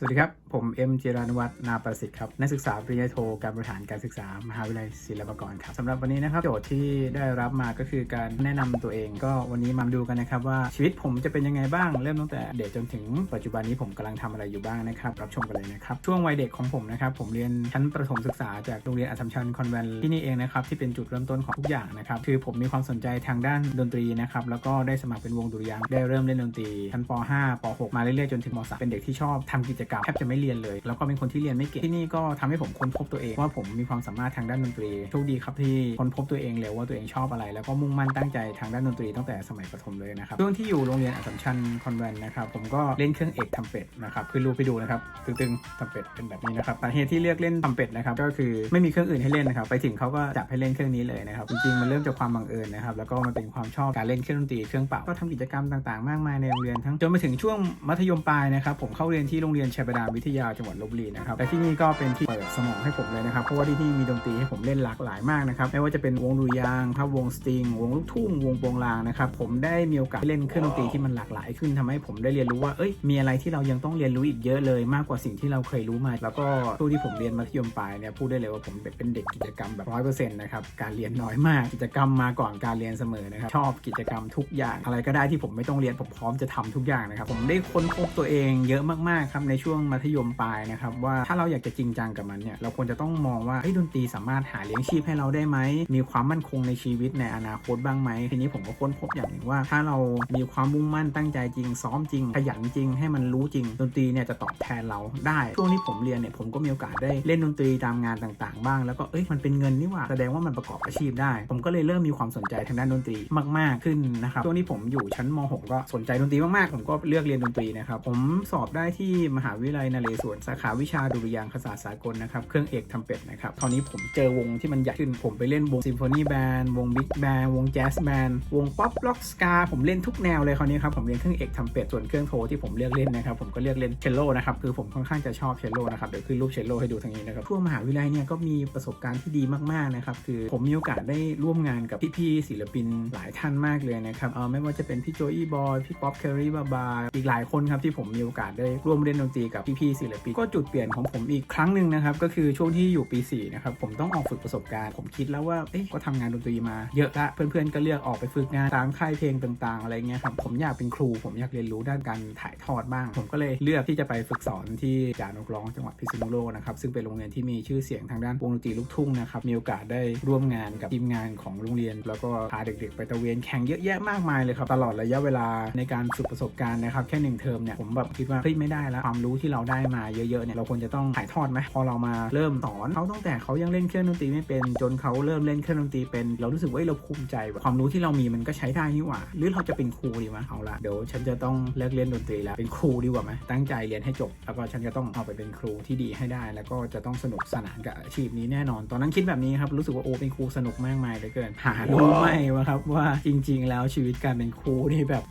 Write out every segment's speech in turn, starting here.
สวัสดีครับ ผมเอ็มจิรานุวัฒน์นาประสิทธิ์ครับนักศึกษาปริญญาโทการบริหารการศึกษามหาวิทยาลัยศิลปากรครับสำหรับวันนี้นะครับโจทย์ที่ได้รับมาก็คือการแนะนำตัวเองก็วันนี้มาดูกันนะครับว่าชีวิตผมจะเป็นยังไงบ้าง เริ่มตั้งแต่เด็กจนถึงปัจจุบันนี้ผมกำลังทำอะไรอยู่บ้างนะครับรับชมกันเลยนะครับช่วงวัยเด็กของผมนะครับผมเรียนชั้นประถมศึกษาจากโรงเรียนอัสสัมชัญคอนแวนต์ที่นี่เองนะครับที่เป็นจุดเริ่มต้นของทุกอย่างนะครับคือผมมีความสนใจทางด้านดนตรีนะครับแล้วก็ได้สมัครเป็นวงดุริยางได้เริ่มเล่นดนตรีชั้นป .5 ป .6 มาเรื่อยๆจนถึงม .3 เป็นเด็กที่ชอบทำกิจกรรมแทบจะไม่เรียนเลย แล้วก็เป็นคนที่เรียนไม่เก่งที่นี่ก็ทำให้ผมค้นพบตัวเองว่าผมมีความสามารถทางด้านดนตรีโชคดีครับที่ค้นพบตัวเองเร็วว่าตัวเองชอบอะไร แล้วก็มุ่งมั่นตั้งใจทางด้านดนตรีตั้งแต่สมัยประถมเลยนะครับช่วงที่อยู่โรงเรียนอัสสัมชัญคอนแวนต์นะครับผมก็เล่นเครื่องเอกทำเป็ดนะครับคือรูปไปดูนะครับตึงๆทำเป็ดเป็นแบบนี้นะครับสาเหตุที่เลือกเล่นทำเป็ดนะครับก็คือไม่มีเครื่องอื่นให้เล่นนะครับไปถึงเขาก็จับให้เล่นเครื่องนี้เลยนะครับจริงๆมันเริ่มจากความบังเอิญนะครับแล้วก็มันเป็นความชอบการเล่นเครื่องดนตรีเครื่องเป่าก็ทำกิจกรรมต่างๆ มากมายในโรงเรียนทั้งจนมาถึงช่วงมัธยมปลายนะครับผมเข้าเรียนที่โรงเรียนชัยบาดาวิทยาจังหวัดลบบุรีนะครับและที่นี่ก็เป็นที่เปิดสมองให้ผมเลยนะครับเพราะว่าที่นี่มีดนตรีให้ผมเล่นหลากหลายมากนะครับไม่ว่าจะเป็นวงดุริยางครับวงสตริง วงลูกทุ่งวงโปงลางนะครับผมได้มีโอกาสเล่นเครื่องดนตรีที่มันหลากหลายขึ้นทำให้ผมได้เรียนรู้ว่าเอ้ยมีอะไรที่เรายังต้องเรียนรู้อีกเยอะเลยมากกว่าสิ่งที่เราเคยรู้มา แล้วก็ช่วงที่ผมเรียนมัธยมปลายเนี่ยพูดได้เลยว่าผมเป็นเด็กกิจกรรมแบบร้อยเปอร์เซ็นต์นะครับการเรียนน้อยมากกิจกรรมมาก่อนการเรียนเสมอนะครับชอบกิจกรรมทุกอย่าง อะไรก็ได้ที่ผมไม่ต้องเรียนผมพร้อมจะทำทุกอย่างนะครับผมได้ค้นพบตัวเองเยอะมากๆครับในช่วงมัธยมปลายนะครับว่าถ้าเราอยากจะจริงจังกับมันเนี่ยเราควรจะต้องมองว่าเฮ้ยดนตรีสามารถหาเลี้ยงชีพให้เราได้ไหมมีความมั่นคงในชีวิตในอนาคตบ้างไหมทีนี้ผมก็ค้นพบอย่างหนึ่งว่า ถ้าเรามีความมุ่งมั่นตั้งใจจริง ซ้อมจริง ขยันจริง ให้มันรู้จริง ดนตรีเนี่ยจะตอบแทนเราได้ช่วงที่ผมเรียนเนี่ยผมก็มีโอกาสได้เล่นดนตรีตามงานต่างๆ บ้าง แล้วก็เอ้ยมันเป็นเงินนี่หว่าแสดงว่ามันประกอบอาชีพได้ ผมก็เลยเริ่มมีความสนใจทางด้านดนตรีมาก ๆขึ้นนะครับช่วงที่ผมอยู่ชั้นม .6 ก็สนใจดนตรีมากๆ ผมก็เลือกเรียนดนตรีนะครับผมสอบได้ที่มหาวิทยาลัยนเรศวรสาขาวิชาดุริยางคศาสตร์สากลนะครับ เครื่องเอกทำเป็ดนะครับคราวนี้ผมเจอวงที่มันใหญ่ขึ้น ผมไปเล่นวงซิมโฟนีแบนด์วงบิ๊กแบนด์วงแจ๊สแบนด์วงป๊อปล็อกสกาผมเล่นทุกแนวเลยคราวนี้ครับผมเรียนเครื่องเอกทำเป็ดส่วนเครื่องโทที่ผมเลือกเล่นนะครับผมก็เลือกเล่นเชลโลนะครับคือผมค่อนข้างจะชอบเชลโลนะครับเดี๋ยวขึ้นรูปเชลโลให้ดูทางนี้นะครับทั่วมหาวิทยาลัยเนี่ยก็มีประสบการณ์ที่ดีมากๆนะครับคือผมมีโอกาสได้ร่วมงานกับพี่ๆศิลปินหลายท่านมากเลยนะครับเออไม่ว่าจะเป็นพี่โจอี้บอยพี่ป๊อปแครี่บาบาอีกหลายคนครับที่ผมมีโอกาสได้ร่วมเล่นดนตรีกับพี่ๆศิลปินก็จุดเปลี่ยนของผมอีกครั้งหนึ่งนะครับก็คือช่วงที่อยู่ปี4นะครับผมต้องออกฝึกประสบการณ์ ผมคิดแล้วว่าเอ๊ะก็ทำงานดนตรีมาเยอะละเพื่อนๆก็เลือกออกไปฝึกงานตามค่ายเพลงต่าง ๆ อะไรเงี้ยครับผมอยากเป็นครู ผมอยากเรียนรู้ด้านการถ่ายทอดบ้าง ผมก็เลยเลือกที่จะไปฝึกสอนที่จานกร้องจังหวัดพิษณุโลกนะครับซึ่งเป็นโรงเรียนที่มีชื่อเสียงทางด้านวงดนตรีลูกทุ่งนะครับมีโอกาสได้ร่วมงานกับทีมงานของโรงเรียน แล้วก็พาเด็ก ๆ ไปตะเวนแข่งเยอะแยะมากมายเลยครับตลอดระยะเวลาในการฝึกประสบการณ์นะครับแค่หนึ่งเทอมเนี่ยผมแบบคิดว่าเฮ้ยไม่ได้แล้วความรู้ที่เราได้มาเยอะๆเนี่ยเราควรจะต้องถ่ายทอดไหมพอเรามาเริ่มสอนเขาตั้งแต่เขายังเล่นเครื่องดนตรีไม่เป็นจนเขาเริ่มเล่นเครื่องดนตรีเป็น เรารู้สึกว่าเอ้เราภูมิใจความรู้ที่เรามีมันก็ใช้ได้นี่หว่า หรือเราจะเป็นครูดีไหมเอาละเดี๋ยวฉันจะต้องเลิกเล่นดนตรีแล้วเป็นครูดีกว่าไหมตั้งใจเรียนให้จบ แล้วก็ฉันจะต้องเอาไปเป็นครูที่ดีให้ได้ แล้วก็จะต้องสนุกสนานกับอาชีพนี้แน่นอน ตอนนั้นคิดแบบนี้ครับรู้สึกว่าโอ้เป็นครูสนุกมากมายเหลือเกิน หารู้ไหมว่าครับว่าจริง ๆ แล้วชีวิตการเป็นครูนี่แบบ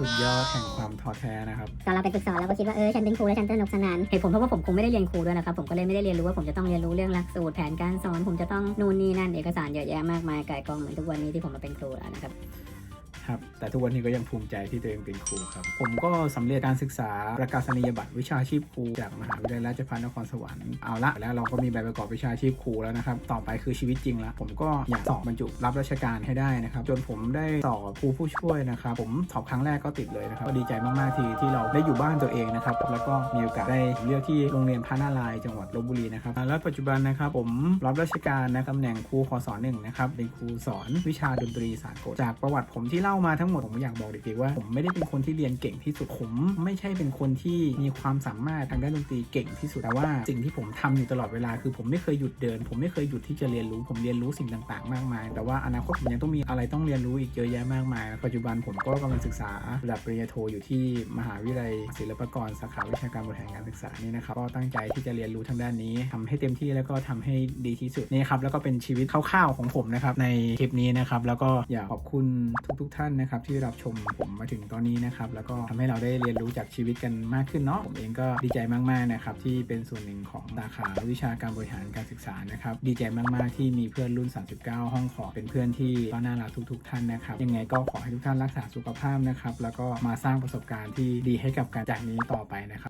สุดยอดแห่งความท้อแท้นะครับตอนเราไปฝึกสอนเราก็คิดว่าเออฉันเป็นครูแล้วฉันสนุกสนานเหตุผลเพราะว่าผมคงไม่ได้เรียนครูด้วยนะครับผมก็เลยไม่ได้เรียนรู้ว่าผมจะต้องเรียนรู้เรื่องหลักสูตรแผนการสอนผมจะต้องนู่นนี่นั่นเอกสารเยอะแยะมากมายไก่กองเหมือนทุกวันนี้ที่ผมมาเป็นครูแล้วนะครับ ครับ แต่ทุกวันนี้ก็ยังภูมิใจที่ตัวเองเป็นครูครับ ผมก็สำเร็จการศึกษาประกาศนียบัตรวิชาชีพครูจากมหาวิทยาลัยราชภัฏนครสวรรค์เอาละแล้วเราก็มีใบประกอบวิชาชีพครูแล้วนะครับ ต่อไปคือชีวิตจริงละผมก็อยากสอบบรรจุรับราชการให้ได้นะครับ จนผมได้สอบครูผู้ช่วยนะครับ ผมสอบครั้งแรกก็ติดเลยนะครับก็ดีใจมากๆที่ที่เราได้อยู่บ้านตัวเองนะครับ แล้วก็มีโอกาสได้เลือกที่โรงเรียนพระนารายจังหวัดลบบุรีนะครับแล้วปัจจุบันนะครับผมรับราชการในตำแหน่งครูคศหนึ่งนะครับเป็นครูสอนวิชาดนตรีสากลจากประวัติผมที่เล่ามาทั้งหมดผมอยากบอกเด็กๆว่า ผมไม่ได้เป็นคนที่เรียนเก่งที่สุดผมไม่ใช่เป็นคนที่มีความสามารถทางด้านดนตรีเก่งที่สุดแต่ว่าสิ่งที่ผมทำอยู่ตลอดเวลาคือผมไม่เคยหยุดเดิน ผมไม่เคยหยุดที่จะเรียนรู้ผมเรียนรู้สิ่งต่างๆ มากมาย แต่ว่าอนาคตผมยังต้องมีอะไรต้องเรียนรู้อีกเยอะแยะมากมาย ปัจจุบันผมก็กำลังศึกษาระดับปริญญาโทอยู่ที่มหาวิทยาลัยศิลปากรสาขาวิชาการบริหารการศึกษานี่นะครับก็ตั้งใจที่จะเรียนรู้ทางด้านนี้ทำให้เต็มที่แล้วก็ทำให้ดีที่สุดนี่ครับแล้วก็เป็นชีวิตคร่าวๆของผมนะครับในคลิปนี้นะครับแล้วก็อยากขอบคุณทุกๆท่านนะครับที่รับชมผมมาถึงตอนนี้นะครับแล้วก็ทำให้เราได้เรียนรู้จากชีวิตกันมากขึ้นเนาะผมเองก็ดีใจมากๆนะครับที่เป็นส่วนหนึ่งของสาขาวิชาการบริหารการศึกษานะครับดีใจมากๆที่มีเพื่อนรุ่น 39 ห้องขอเป็นเพื่อนที่ก็น่ารักทุก ๆ ท่านนะครับยังไงก็ขอให้ทุกท่านรักษาสุขภาพนะครับแล้วก็มาสร้างประสบการณ์ที่ดีให้กับการจากนี้ต่อไปนะครับ